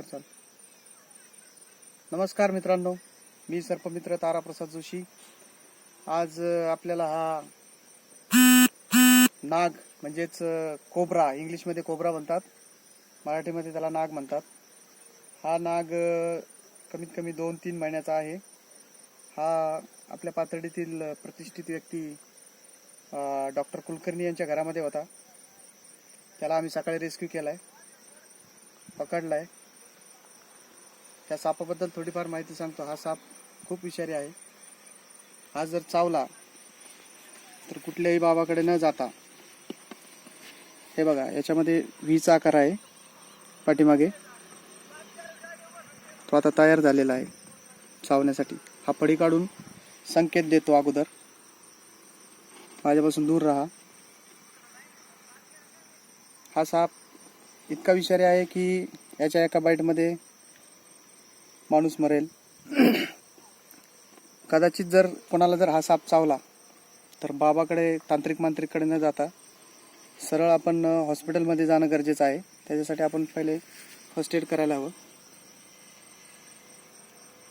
कर चाल नमस्कार मित्रांनो मी सर्पमित्र ताराप्रसाद जोशी. आज आपल्याला हा नाग म्हणजेच कोबरा इंग्लिशमध्ये कोबरा म्हणतात. मराठीमध्ये त्याला नाग म्हणतात. हा नाग कमीत कमी दोन तीन महिन्याचा आहे. हा आपल्या पातळीतील प्रतिष्ठित व्यक्ती डॉक्टर कुलकर्णी यांच्या घरामध्ये होता. त्याला आम्ही सकाळी रेस्क्यू केला आहे पकडलाय. त्या सापाबद्दल थोडीफार माहिती सांगतो. हा साप खूप विषारी आहे. हा जर चावला तर कुठल्याही बाबाकडे न जाता हे बघा याच्यामध्ये व्हीचा आकार आहे पाठीमागे. तो आता तयार झालेला आहे चावण्यासाठी. हा फळी काढून संकेत देतो अगोदर. माझ्यापासून दूर राहा. हा साप इतका विषारी आहे की याच्या एका बाईटमध्ये माणूस मरेल. कदाचित जर कोणाला जर हा साप चावला तर बाबाकडे तांत्रिक मांत्रिककडे न जाता सरळ आपण हॉस्पिटलमध्ये जाणं गरजेचं आहे. त्याच्यासाठी आपण पहिले फर्स्ट एड करायला हवं.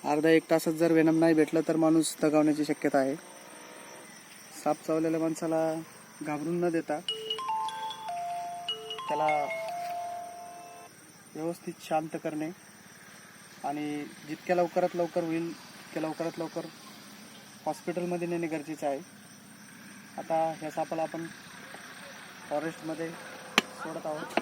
अर्धा एक तासात जर वेनम नाही भेटलं तर माणूस दगावण्याची शक्यता आहे. साप चावलेल्या माणसाला घाबरून न देता त्याला व्यवस्थित शांत करणे आणि जितक्या लवकरात लवकर होईल तितक्या लवकरात लवकर हॉस्पिटलमध्ये नेणे गरजेचे आहे. आता ह्या सापाला आपण फॉरेस्टमध्ये सोडत आहोत.